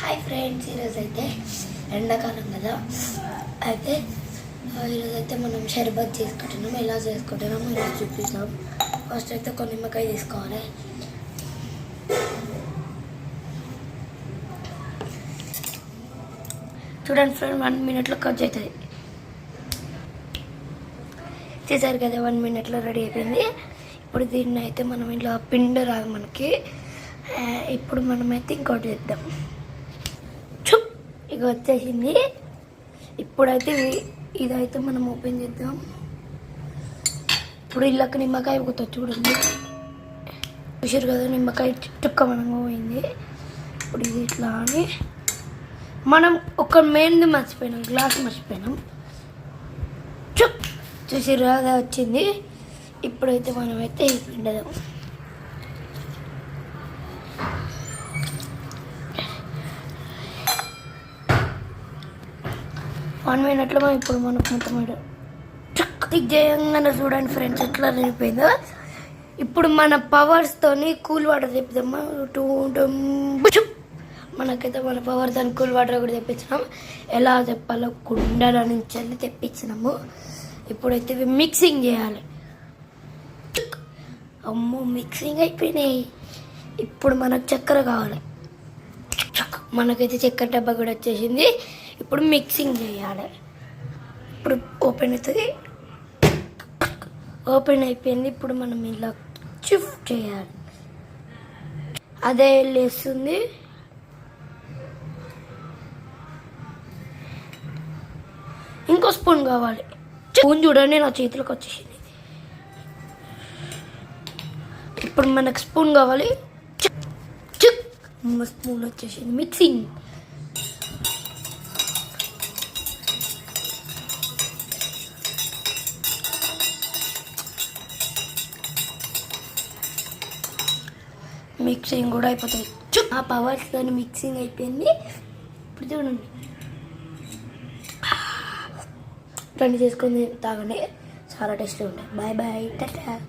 Hi friends ఈరోజు అయితే ఎండాకాలం కదా. అయితే ఈరోజు అయితే మనం షర్బత్ చేసుకుంటున్నాం. ఎలా చేసుకుంటున్నాం ఈరోజు చూపిస్తాం ఫస్ట్ అయితే ఒక నిమ్మకాయ తీసుకోవాలి. చూడండి ఫ్రెండ్ వన్ మినిట్లో కట్ అవుతుంది చేశారు కదా వన్ మినిట్లో రెడీ అయిపోయింది. ఇప్పుడు దీన్ని అయితే మనం ఇలా పిండి రాదు మనకి. ఇప్పుడు మనమైతే ఇంకోటి చేద్దాం. ఇక వచ్చేసింది. ఇప్పుడైతే ఇదైతే మనం ఓపెన్ చేద్దాం. ఇప్పుడు ఇళ్ళకి నిమ్మకాయ పోతుంది చూడండి చూసారు కదా నిమ్మకాయ చుట్టుక్క మనం పోయింది. ఇప్పుడు ఇది ఇట్లా అని. మనం ఒక మెయిన్ది మర్చిపోయినాం గ్లాస్ మర్చిపోయినాం. చుప్! చూసారు కదా వచ్చింది. ఇప్పుడైతే మనమైతే పిండదాం. వన్ మినిట్లో మనం ఇప్పుడు మనకు మొత్తం చక్కగా చక్ చూడండి ఫ్రెండ్స్ ఎట్లా నిలిపోయిందో ఇప్పుడు మన పవర్స్తోని కూల్ వాటర్ తెప్పిద్దామా? టూ మనకైతే మన పవర్తో కూల్ వాటర్ కూడా తెప్పించినాం. ఎలా చెప్పాలో కుండల నుంచి వెళ్ళి తెప్పించినాము. ఇప్పుడైతే ఇవి మిక్సింగ్ చేయాలి. అమ్మో మిక్సింగ్ అయిపోయినాయి. ఇప్పుడు మనకు చక్కెర కావాలి. మనకైతే చక్కెర డబ్బా కూడా వచ్చేసింది. ఇప్పుడు మిక్సింగ్ చేయాలి. ఇప్పుడు ఓపెన్ అవుతుంది. ఓపెన్ అయిపోయింది. ఇప్పుడు మనం ఇలా షిఫ్ట్ చేయాలి. అదే లేస్తుంది. ఇంకో స్పూన్ కావాలి. స్పూన్ చూడండి నా చేతిలోకి వచ్చేసింది. ఇప్పుడు మనకు స్పూన్ కావాలి. స్పూన్ వచ్చేసింది. మిక్సింగ్ మిక్సింగ్ కూడా అయిపోతుంది. ఆ పవర్స్ తోని మిక్సింగ్ అయిపోయింది. ఇప్పుడు చూడండి. రండి చేసుకొని తాగండి. చాలా టేస్టీ ఉంటాయి. Bye bye tata.